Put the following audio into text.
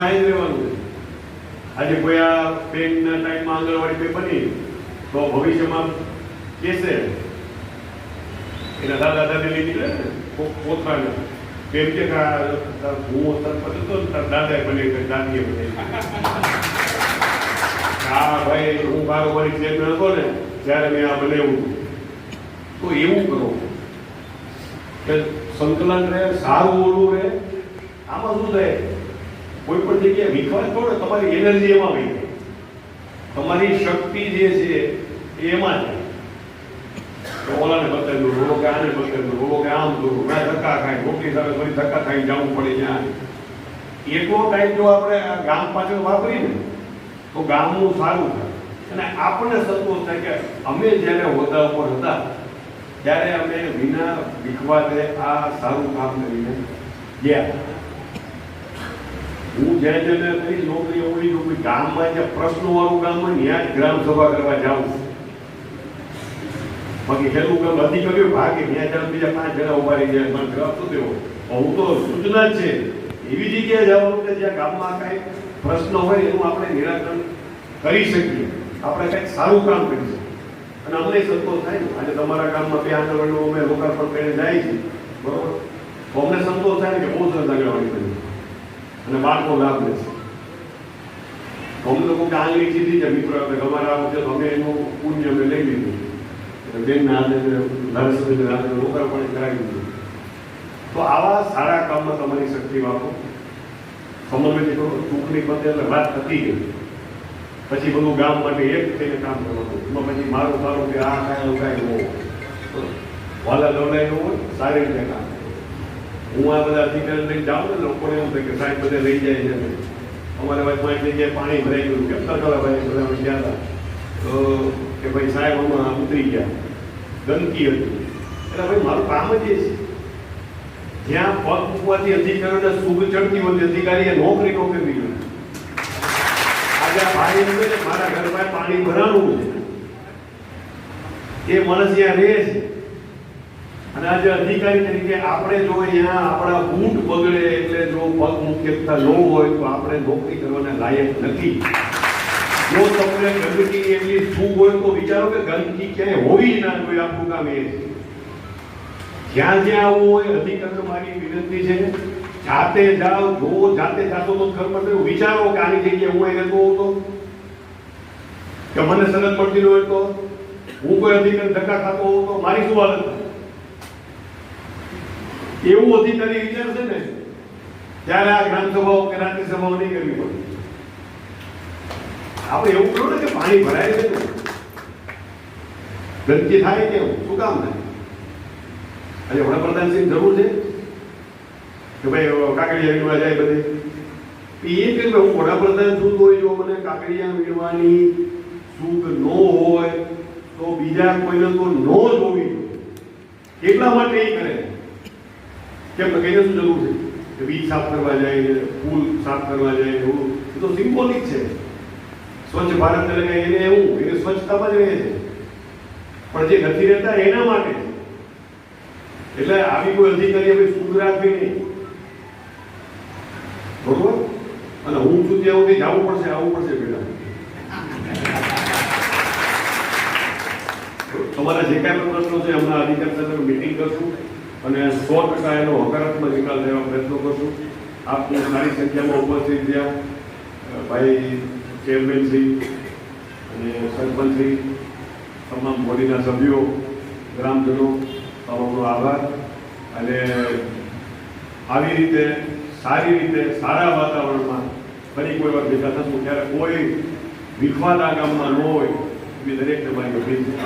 જ રહેવાનું આજે કોઈ આ બેનના ટાઈમમાં આંગણવાડી કોઈ બની. તો ભવિષ્યમાં કહેશે એના દાદા દાદી લઈ નીકળે ને પોતાને. બેન કે હું સરપંચ હતો ને તાર દાદાએ બને દાદીએ બને હા, ભાઈ, હું કારોબારી ચેરમેન હતો ને, ત્યારે મેં આ બનાવ્યું. તો એવું કરો. કે સંકલન રહે, સારું ઓલું રહે. આમાં શું થાય? કોઈ પણ જગ્યાએ વિખવાદ કરો, તમારી એનર્જી એમાં વહી જાય. તમારી શક્તિ જે છે, એ એમાં છે તો ઓલાને બતાવી દો ઓલો કે આને બતાવી દો ઓલો કે આમ દો ના ધક્કા ખાય, રોટલી સાથે ફરી ધક્કા ખાઈ જવું પડે ત્યાં એટલો ટાઈમ જો આપણે આ ગામ પાછળ વાપરીએ ને તો ગામનું સારું થાય. અને આપણને સંતોષ થાય કે અમે જ્યારે હોદ્દા ઉપર હતા, ત્યારે અમે વિના વિખવાદે આ સારું કામ કરીને ગયા. હું જ્યાં જ્યાં કઈ નોકરી ઓળી નોકરી ગામમાં જ્યાં પ્રશ્નો વાળું ગામ હોય ત્યાં જ ગ્રામ સભા કરવા જાઉં બાકી હેલું ગામ અધિકારીઓ ભાગે ત્યાં જ્યાં બીજા પાંચ જણા ઊભા રહી જાય. મને જવાબ શું દેવો હું તો સૂચના જ છે, એવી જગ્યાએ જવાનું કે જ્યાં ગામમાં કાંઈ પ્રશ્ન હોય એનું આપણે નિરાકરણ કરી શકીએ. આપણે કંઈક સારું કામ કરી શકીએ. અને અમને સંતોષ થાય ને. આજે તમારા ગામમાં બે આંદોલનો અમે લોકાર્પણ કરીને જાય છે બરોબર? તો અમને સંતોષ થાય ને કે બહુ સરસ આંગણવાડી બની અને બાળકો લાભ લેશે તો અમને લોકો કે આંગળી ચીધી છે મિત્રો આપણે અમારા આવું છે અમે એનું પુણ્ય અમે લઈ લીધું. એટલે બેનના આજે ધારાસભ્યના લોકાર્પણ કરાવી દીધું. તો આવા સારા કામમાં તમારી શક્તિ વાપરો. સમન્વય કરો ચૂંટણી પતે એટલે વાત થતી ગઈ. પછી બધું ગામ માટે એક થઈને કામ કરવાનું. પછી મારું મારું કે આ કાંઈ કાંઈ હોય વાલા લડાઈ હોય, સારી રીતે કામ. હું આ બધા અધિકારી લઈને જાઉં ને, લોકોને એમ કે સાહેબ બધે લઈ જાય છે. અમારે ભાઈ પાંચ જગ્યાએ પાણી ભરાઈ ગયું કેમ તરતલા ભાઈ બધા અમે ગયા હતા? તો કે ભાઈ સાહેબ હમણાં ઉતરી ગયા. ગંદકી હતી. એટલે ભાઈ, મારું કામ જ એ છે. જ્યાં પગ મૂકવાથી અધિકારીઓને શુભ ચડતી હોય, અધિકારીએ નોકરી નો કરવી આજે આ ભાઈ મારા ઘરમાં પાણી ભરાણું છે. એ માણસ ત્યાં રહે છે અને આજે અધિકારી તરીકે આપણે જો અહીંયા આપણા ઊંટ બગડે એટલે જો પગ મુખ્યતા ન હોય તો આપણે નોકરી કરવાના લાયક નથી. જો તમને ગંદકી એટલી શું હોય તો વિચારો કે ગંદકી ક્યાંય હોવી ના જોઈએ આપણું કામ એ છે. જ્યાં જ્યાં આવવું હોય, અધિકારીઓ મારી વિનંતી છે, જાતે જાઓ, જો જાતે જાતો તો ખબર પર વિચારો કે આની જગ્યાએ હું રહેતો હતો કે મને સરહદ પડતી હોય તો? હું કોઈ અધિકારી ધક્કા ખાતો હોઉં તો? મારી શું હાલત? એવું અધિકારી વિચારશે ને, ત્યારે આ ગ્રામ સભાઓ કે રાત્રિ સભાઓ નહીં કરવી પડે આપણે એવું કરો ને કે પાણી ભરાય છે ગંદકી થાય કેવું શું કામ થાય? આજે વડાપ્રધાનશ્રીની જરૂર છે કે ભાઈ કાકડિયા વીણવા જાય બધે. એ કે હું વડાપ્રધાન છું તો જો મને કાકડિયા વીણવાની સુખ ન હોય, તો બીજા કોઈને તો ન જ હોવી જોઈએ. એટલા માટે એ કરે કેમ કે કહીને શું જરૂર છે? કે બીજ સાફ કરવા જાય ફૂલ સાફ કરવા જાય એવું. એ તો સિમ્બોલિક છે. સ્વચ્છ ભારત એટલે એને એવું, એને સ્વચ્છતામાં જ રહે છે. પણ જે નથી રહેતા એના માટે. એટલે આવી કોઈ અધિકારી આપણે શુદ્ધ રાખવી નહીં. બરોબર? અને હું છું ત્યાં સુધી જવું પડશે, આવવું પડશે બેટા. તમારા જે કાંઈ પણ પ્રશ્નો છે, હમણાં અધિકારી સાથે મિટિંગ કરશું. અને સો ટકા એનો હકારાત્મક નિકાલ લેવા પ્રયત્નો કરશું આપની સારી સંખ્યામાં ઉપસ્થિત રહ્યા. ભાઈ ચેરમેનશ્રી અને સરપંચશ્રી, તમામ બોડીના સભ્યો, ગ્રામજનો, તમામનો આભાર. અને આવી રીતે, સારી રીતે, સારા વાતાવરણમાં ફરી કોઈ વાર ભેગા થશું, ત્યારે કોઈ વિખવાદા ગામમાં ન હોય. એવી દરેકને મારી છે.